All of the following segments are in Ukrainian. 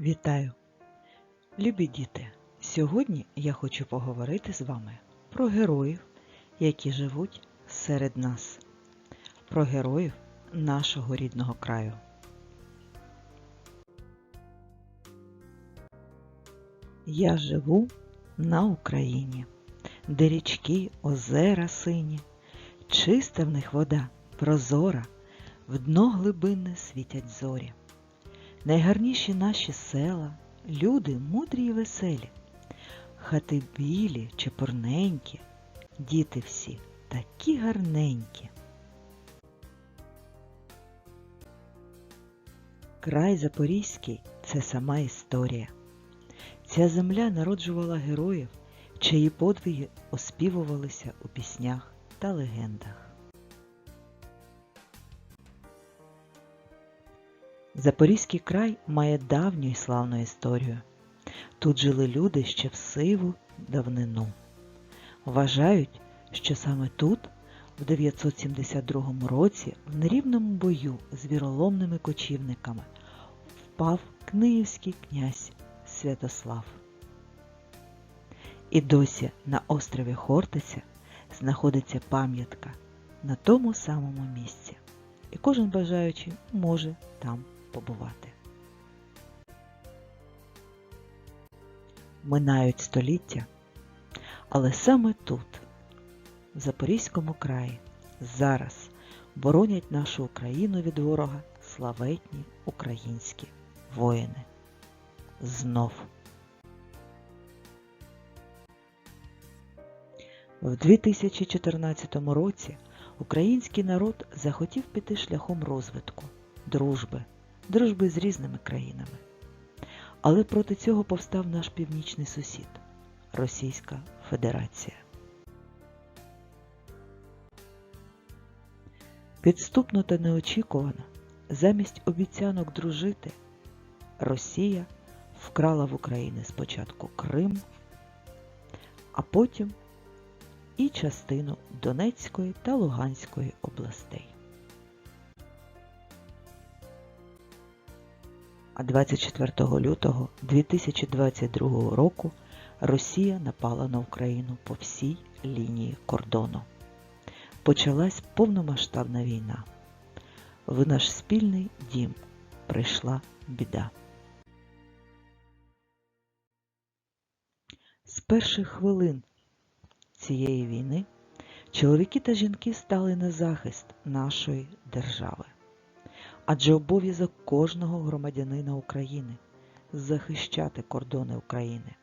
Вітаю! Любі діти! Сьогодні я хочу поговорити з вами про героїв, які живуть серед нас, про героїв нашого рідного краю. Я живу на Україні, де річки, озера сині, чиста в них вода, прозора, в дно глибинне світять зорі. Найгарніші наші села, люди мудрі й веселі, хати білі, чепурненькі, діти всі такі гарненькі. Край Запорізький це сама історія. Ця земля народжувала героїв, чиї подвиги оспівувалися у піснях та легендах. Запорізький край має давню і славну історію. Тут жили люди ще в сиву давнину. Вважають, що саме тут, в 972 році, в нерівному бою з віроломними кочівниками, впав київський князь Святослав. І досі на острові Хортиця знаходиться пам'ятка на тому самому місці, і кожен бажаючий може там побувати. Минають століття, але саме тут, в Запорізькому краї, зараз боронять нашу Україну від ворога славетні українські воїни. Знов. В 2014 році український народ захотів піти шляхом розвитку, дружби, дружби з різними країнами. Але проти цього повстав наш північний сусід Російська Федерація. Підступно та неочікувано, замість обіцянок дружити, Росія вкрала в Україні спочатку Крим, а потім і частину Донецької та Луганської областей. А 24 лютого 2022 року Росія напала на Україну по всій лінії кордону. Почалась повномасштабна війна. В наш спільний дім прийшла біда. З перших хвилин цієї війни чоловіки та жінки стали на захист нашої держави. Адже обов'язок кожного громадянина України захищати кордони України,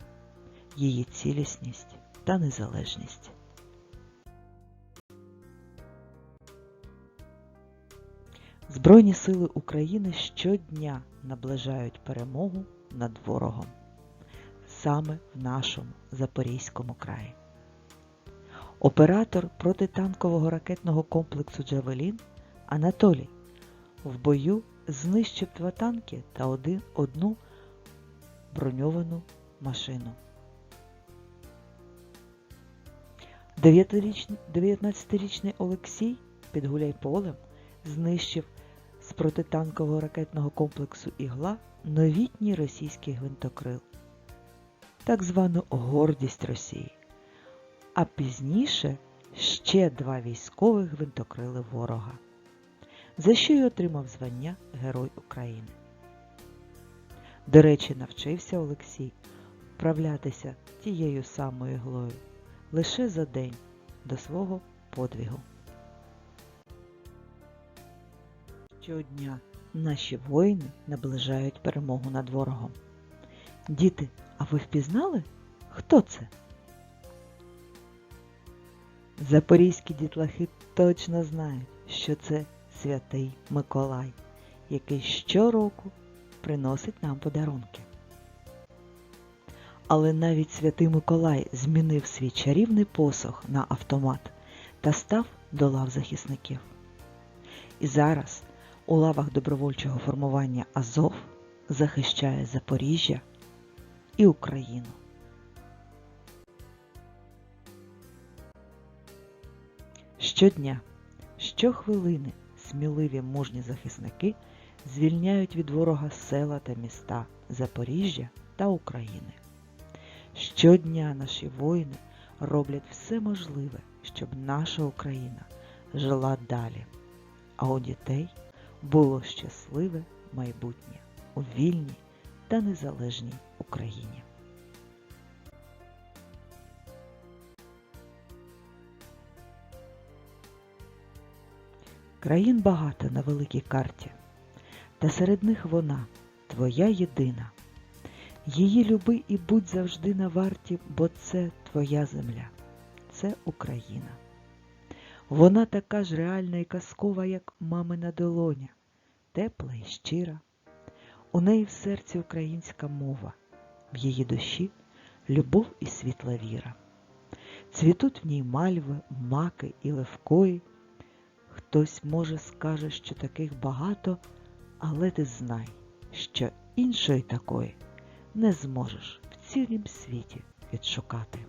її цілісність та незалежність. Збройні сили України щодня наближають перемогу над ворогом саме в нашому Запорізькому краї. Оператор протитанкового ракетного комплексу Джавелін Анатолій в бою знищив два танки та один, одну броньовану машину. 19-річний Олексій під Гуляйполем знищив з протитанкового ракетного комплексу Ігла новітній російський гвинтокрил, так звану гордість Росії. А пізніше ще два військових гвинтокрили ворога, за що й отримав звання Герой України. До речі, навчився Олексій вправлятися тією самою іглою лише за день до свого подвігу. Щодня наші воїни наближають перемогу над ворогом. Діти, а ви впізнали, хто це? Запорізькі дітлахи точно знають, що це святий Миколай, який щороку приносить нам подарунки. Але навіть святий Миколай змінив свій чарівний посох на автомат та став до лав захисників. І зараз у лавах добровольчого формування Азов захищає Запоріжжя і Україну. Щодня, щохвилини сміливі мужні захисники звільняють від ворога села та міста Запоріжжя та України. Щодня наші воїни роблять все можливе, щоб наша Україна жила далі, а у дітей було щасливе майбутнє у вільній та незалежній Україні. Країн багато на великій карті, та серед них вона, твоя єдина. Її люби і будь завжди на варті, бо це твоя земля, це Україна. Вона така ж реальна і казкова, як мамина долоня, тепла і щира. У неї в серці українська мова, в її душі любов і світла віра. Цвітуть в ній мальви, маки і левкої. Хтось, може, скаже, що таких багато, але ти знай, що іншої такої не зможеш в цілім світі відшукати.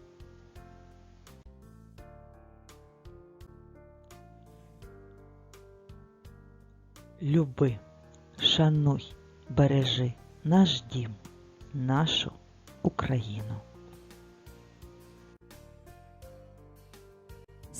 Люби, шануй, бережи наш дім, нашу Україну.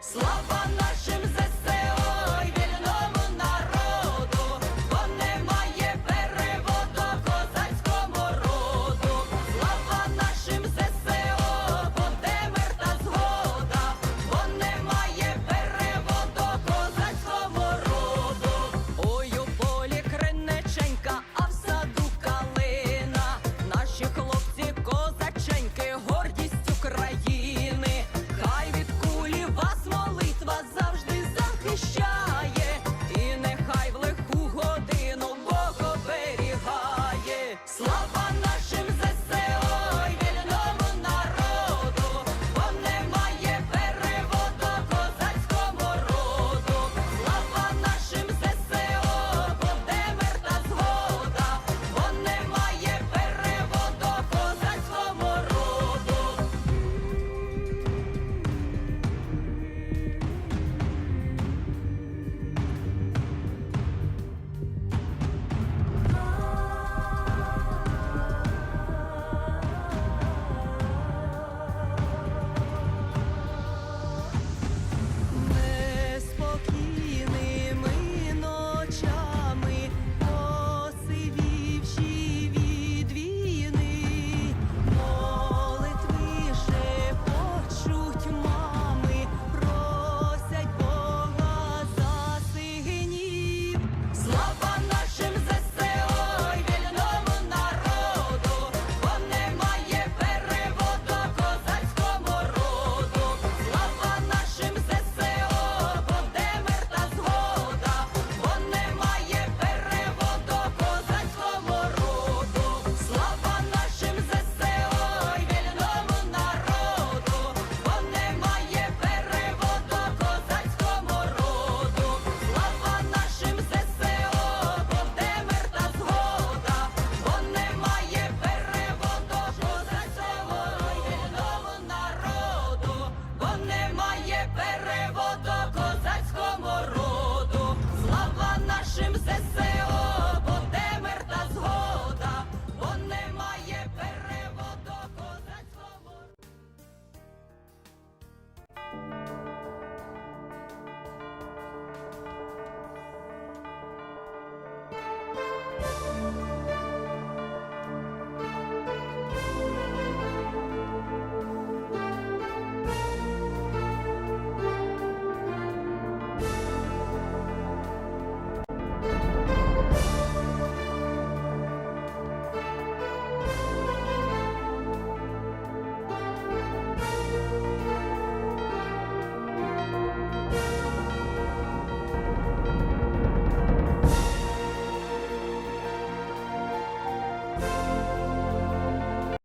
Слава